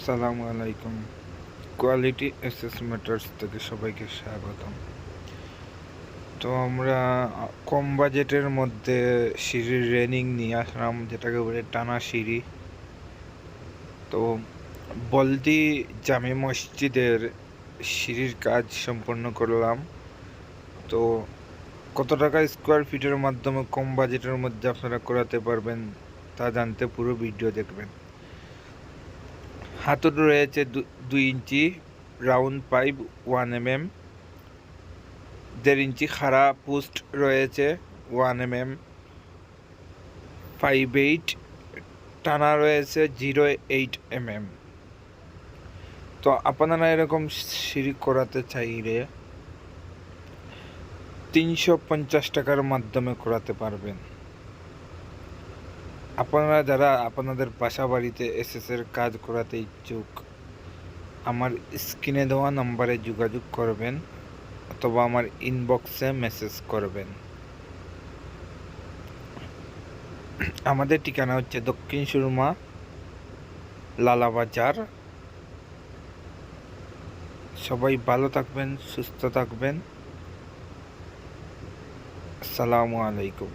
আসসালামু আলাইকুম। Quality SS matters থেকে সবাইকে স্বাগতম। তো আমরা কম বাজেটের মধ্যে সিঁড়ির রেনিং নিয়ে আসলাম, যেটাকে বলে টানা সিঁড়ি। তো বলদি জামে মসজিদের সিঁড়ির কাজ সম্পন্ন করলাম। তো কত টাকা স্কোয়ার ফিটের মাধ্যমে কম বাজেটের মধ্যে আপনারা করাতে পারবেন, তা জানতে পুরো ভিডিও দেখবেন। হাতুড়ি রয়েছে দুই ইঞ্চি round pipe one M M দেড় ইঞ্চি খাড়া পোস্ট রয়েছে one M M five eight টানা রয়েছে জিরো এইট এম এম তো আপনারা এরকম সিঁড়ি করাতে চাইলে তিনশো পঞ্চাশ টাকার মাধ্যমে করাতে পারবেন। আপনারা যারা আপনাদের বাসা বাড়িতে এসএস এর কাজ করাতে ইচ্ছুক, আমার স্ক্রিনে দেওয়া নম্বরে যোগাযোগ করবেন অথবা আমার ইনবক্সে মেসেজ করবেন। আমাদের ঠিকানা হচ্ছে দক্ষিণ সুরমা, লালাবাজার। সবাই ভালো থাকবেন, সুস্থ থাকবেন। আসসালামু আলাইকুম।